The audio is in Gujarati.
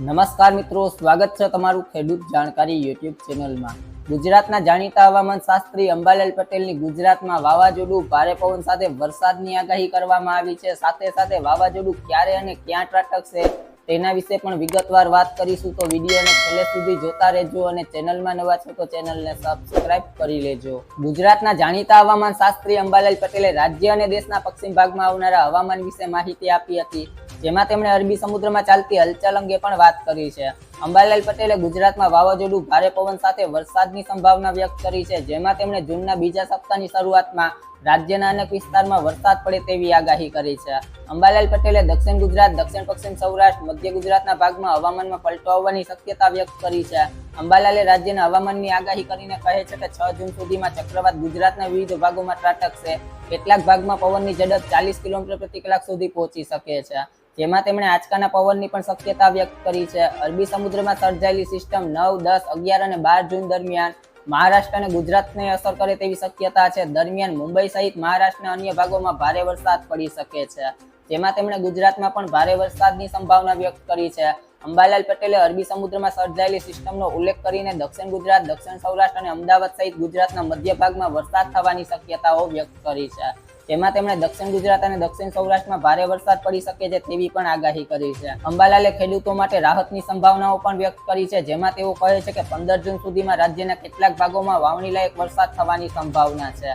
નમસ્કાર મિત્રો, સ્વાગત છે તમારું ખેડૂત જાણકારી યુટ્યુબ ચેનલમાં. ગુજરાતના જાણીતા હવામાન શાસ્ત્રી અંબાલાલ પટેલની ગુજરાતમાં વાવાઝોડું ભારે પવન સાથે વરસાદની આગાહી કરવામાં આવી છે. સાથે સાથે વાવાઝોડું ક્યારે અને ક્યાં ત્રાટકશે તેના વિશે પણ વિગતવાર વાત કરીશું તો વિડીયોને છેલ્લે સુધી જોતા રહેજો અને ચેનલમાં નવા છો તો ચેનલને સબસ્ક્રાઇબ કરી લેજો. ગુજરાતના જાણીતા હવામાન શાસ્ત્રી અંબાલાલ પટેલે રાજ્ય અને દેશના પશ્ચિમ ભાગમાં આવનારા હવામાન વિશે માહિતી આપી હતી. જેમાં તેમણે અરબી સમુદ્રમાં ચાલતી હલચલ અંગે પણ વાત કરી છે. અંબાલાલ પટેલે ગુજરાતમાં વાવાઝોડું, ભારે પવન સાથે વરસાદની સંભાવના વ્યક્ત કરી છે, જેમાં તેમણે જૂનના બીજા સપ્તાહની શરૂઆતમાં રાજ્યના અનેક વિસ્તારમાં વરસાદ પડે તેવી આગાહી કરી છે. અંબાલાલ પટેલે દક્ષિણ ગુજરાત, દક્ષિણ પશ્ચિમ સૌરાષ્ટ્ર, મધ્ય ગુજરાતના ભાગમાં હવામાનમાં પલટો આવવાની શક્યતા વ્યક્ત કરી છે. અંબાલાલે રાજ્યના હવામાનની આગાહી કરીને કહે છે કે છ જૂન સુધીમાં ચક્રવાત ગુજરાતના વિવિધ ભાગોમાં ત્રાટકશે. કેટલાક ભાગમાં પવનની ઝડપ ચાલીસ કિલોમીટર પ્રતિ કલાક સુધી પહોંચી શકે છે. જેમાં તેમણે આંચકાના પવનની પણ શક્યતા વ્યક્ત કરી છે. અરબી સમુદ્રમાં સર્જાયેલી સિસ્ટમ નવ, દસ, અગિયાર અને બાર જૂન દરમિયાન મહારાષ્ટ્ર અને ગુજરાતને અસર કરે તેવી શક્યતા છે. દરમિયાન મુંબઈ સહિત મહારાષ્ટ્રના અન્ય ભાગોમાં ભારે વરસાદ પડી શકે છે. જેમાં તેમણે ગુજરાતમાં પણ ભારે વરસાદની સંભાવના વ્યક્ત કરી છે. અંબાલાલ પટેલે અરબી સમુદ્રમાં સર્જાયેલી સિસ્ટમનો ઉલ્લેખ કરીને દક્ષિણ ગુજરાત, દક્ષિણ સૌરાષ્ટ્ર અને અમદાવાદ સહિત ગુજરાતના મધ્ય ભાગમાં વરસાદ થવાની શક્યતાઓ વ્યક્ત કરી છે. જેમાં તેમણે દક્ષિણ ગુજરાત અને દક્ષિણ સૌરાષ્ટ્રમાં ભારે વરસાદ પડી શકે છે તેવી પણ આગાહી કરી છે. અંબાલાલે ખેડૂતો માટે રાહતની સંભાવનાઓ પણ વ્યક્ત કરી છે, જેમાં તેઓ કહે છે કે પંદર જૂન સુધીમાં રાજ્યના કેટલાક ભાગોમાં વાવણી લાયક વરસાદ થવાની સંભાવના છે.